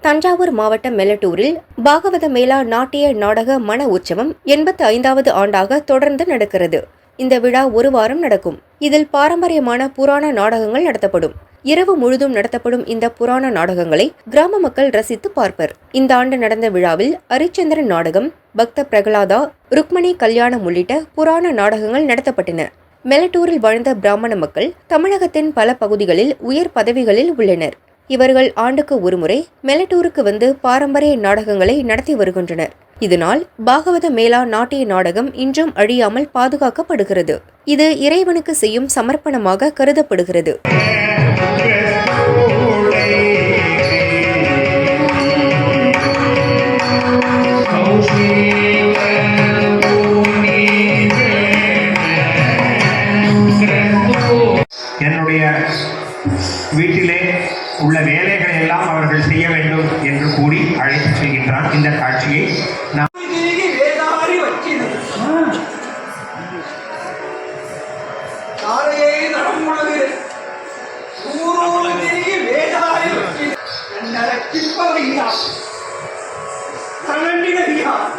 தஞ்சாவூர் மாவட்டம் மெலட்டூரில் பாகவத மேளா நாட்டிய நாடக மன உற்சவம் எண்பத்தி ஐந்தாவது ஆண்டாக தொடர்ந்து நடக்கிறது. இந்த விழா ஒரு வாரம் நடக்கும். இதில் பாரம்பரியமான புராண நாடகங்கள் நடத்தப்படும். இரவு முழுதும் நடத்தப்படும் இந்த புராண நாடகங்களை கிராம மக்கள் ரசித்து பார்ப்பர். இந்த ஆண்டு நடந்த விழாவில் அரிச்சந்திரன் நாடகம் பக்த பிரகலாதா ருக்மணி கல்யாணம் உள்ளிட்ட புராண நாடகங்கள் நடத்தப்பட்டன. மெலட்டூரில் வாழ்ந்த பிராமண மக்கள் தமிழகத்தின் பல பகுதிகளில் உயர் பதவிகளில் உள்ளனர். இவர்கள் ஆண்டுக்கு ஒருமுறை மெலட்டூருக்கு வந்து பாரம்பரிய நாடகங்களை நடத்தி வருகின்றனர். இதனால் பாகவத மேளா நாட்டிய நாடகம் இன்றும் அழியாமல் பாதுகாக்கப்படுகிறது. இது இறைவனுக்கு செய்யும் சமர்ப்பணமாக கருதப்படுகிறது. என்னுடைய வீட்டிலே உள்ள வேலைகளை எல்லாம் அவர்கள் செய்ய வேண்டும் என்று கூறி அழைத்து செல்கின்றான் இந்த காட்சியை நாம் 金宝的力量，咱们兵的力量。